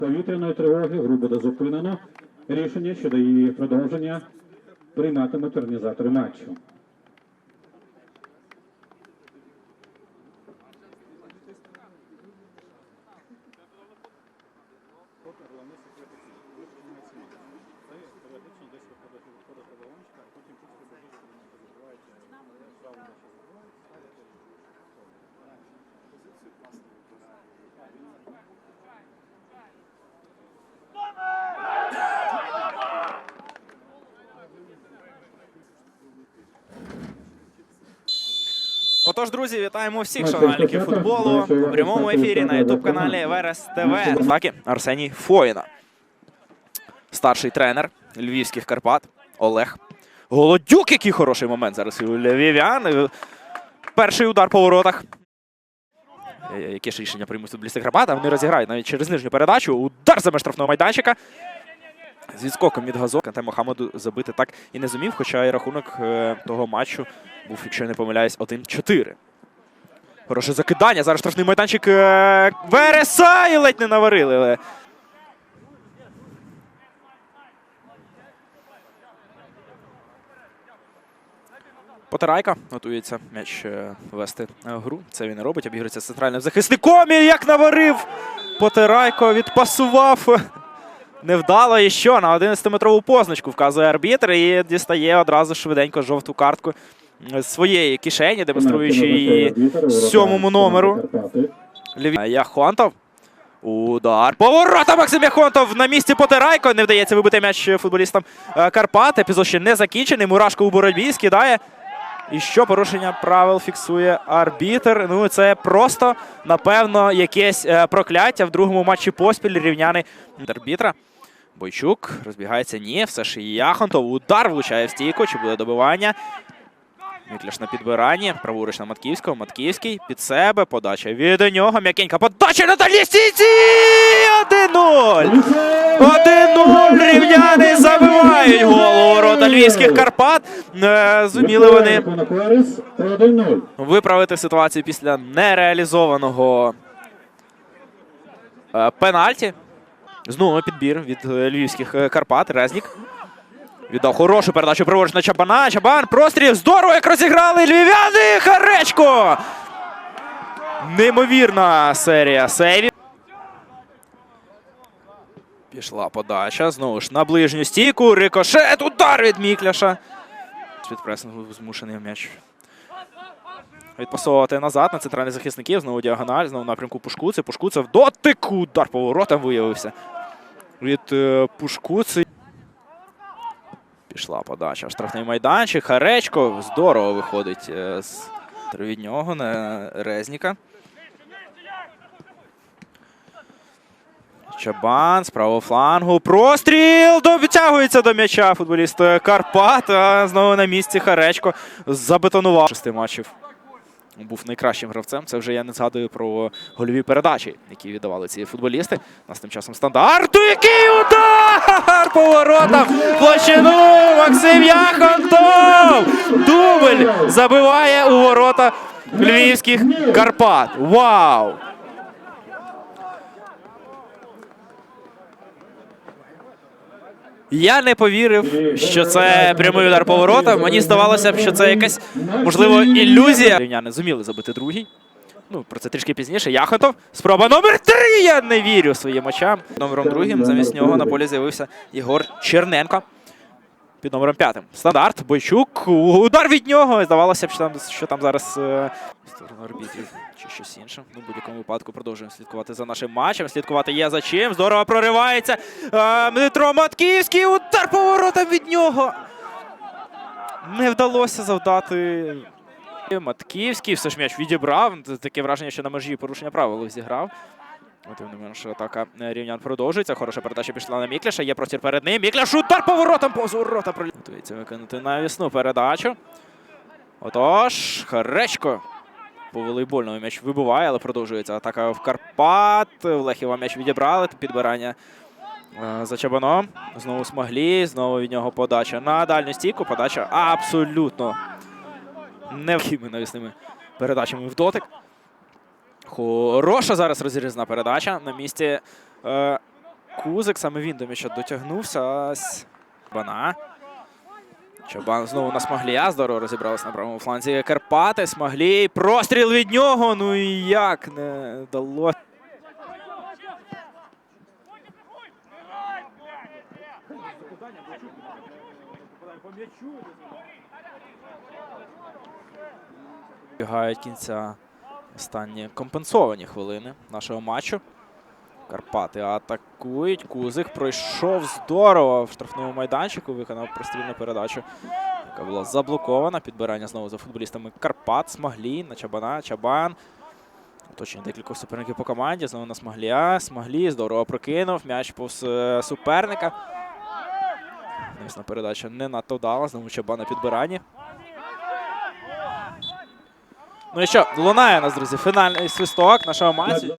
Повітряної тривоги гру буде зупинено. Рішення щодо її продовження прийматимуть організатори матчу. Отож, друзі, вітаємо всіх розпочато. футболу у прямому ефірі на Стартової ютуб каналі. Верес ТВ. Атаки Арсеній Фоїна. Старший тренер львівських Карпат Олег Голодюк. Який хороший момент зараз у львів'ян. Е, Перший удар по воротах. Е, Яке ж рішення приймуть футболісти Карпата? Вони розіграють навіть через нижню передачу. Удар за штрафного майданчика. З відскоком від газу Канте Мохамеду забити так і не зумів, хоча і рахунок е, того матчу був, якщо я не помиляюсь, 1-4. Хороше закидання. Зараз штрафний майданчик е, Вереса і ледь не наварили. Потарайка готується м'яч е, вести гру. Це він і робить. Обігрується з центральним захисником. І як наварив! Потарайко відпасував. Невдало і що на 11-метрову позначку вказує арбітр і дістає одразу швиденько жовту картку з своєї кишені, демонструючи її сьомому номеру. Яхонтов. Удар. Поворота Максим Яхонтов на місці Потирайко. Не вдається вибити м'яч футболістам е, Карпат. Епізод ще не закінчений. Мурашко у боротьбі скидає. І що порушення правил фіксує арбітр. Ну, це просто, напевно, якесь е, прокляття в другому матчі поспіль рівняний арбітра. Бойчук розбігається. Ні, все ж Яхонтов. Удар влучає в стійку. Чи буде добивання? Мікляш на підбиранні. Праворуч на Матківського. Матківський під себе. Подача від нього. М'якенька подача на дальній стійці! 1-0! 1-0! Рівняни забивають гол у ворота львівських Карпат. Е, Зуміли вони Рахунок Верес 1-0. виправити ситуацію після нереалізованого е, пенальті. Знову підбір від е, львівських е, Карпат. Резнік. Віддав хорошу передачу праворуч на Чабана. Чабан. Простріл. Здорово, як розіграли львів'яни. Харечко. Неймовірна серія сейвів. Пішла подача. Знову ж на ближню стійку. Рикошет. Удар від Мікляша. Від пресингу змушений м'яч відпасовувати назад на центральних захисників. Знову діагональ, знову в напрямку Пушкуци. Пушкуцев дотик. Удар поворотом виявився. Від е, Пушкуци. Пішла подача. в Штрафний майданчик. Харечко здорово виходить е, з від нього на Резніка. Чабан з правого флангу. Простріл! Дотягується до м'яча футболіст Карпат. А знову на місці Харечко забетонував шести матчів. Був найкращим гравцем. Це вже я не згадую про гольові передачі, які віддавали ці футболісти. У нас тим часом стандарт. Який удар! Поворотом площину Максим Яхонтов! Дубль забиває у ворота львівських Карпат. Вау! Я не повірив, що це прямий удар поворота. Мені здавалося б, що це якась можливо ілюзія. Рівняни зуміли забити другий. Ну, про це трішки пізніше. Яхотов. Спроба номер три. Я не вірю своїм очам. Номером другим замість нього на полі з'явився Ігор Черненко. Під номером п'ятим. Стандарт. Бойчук. Удар від нього. Здавалося б, що там, що там зараз е, сторону арбітрів чи щось інше. Ну, в будь-якому випадку продовжуємо слідкувати за нашим матчем. Слідкувати є за чим. Здорово проривається. Е, Дмитро Матківський. Удар поворотом від нього. Не вдалося завдати. Матківський все ж м'яч відібрав. Таке враження, що на межі порушення правил зіграв. Тим не менше, атака е, рівнян продовжується. Хороша передача пішла на Мікляша. Є простір перед ним. Мікляш удар поворотом повз ворота. Готується виконати навісну передачу. Отож, Харечко. По волейбольному м'яч вибиває, але продовжується атака в Карпат. В Лехіва м'яч відібрали. Підбирання е, за Чабаном. Знову смоглі. Знову від нього подача на дальню стійку. Подача абсолютно не навісними передачами в дотик. Хороша зараз розрізна передача. На місці е, Кузик. Саме він до м'яча дотягнувся. Бана. Чабан знову на Смаглія. Здорово розібралися на правому фланзі. Карпати. Смаглій. Простріл від нього. Ну і як не дало. Бігають кінця останні компенсовані хвилини нашого матчу. Карпати атакують. Кузик пройшов здорово в штрафному майданчику, виконав прострільну передачу, яка була заблокована. Підбирання знову за футболістами Карпат, Смаглій на Чабана, Чабан. Оточення декількох суперників по команді. Знову на Смаглія. Смаглій здорово прокинув. М'яч повз е, суперника. Навісна передача не надто вдала. Знову Чабан на підбиранні. Ну і що, лунає у нас, друзі, фінальний свисток нашого матчу.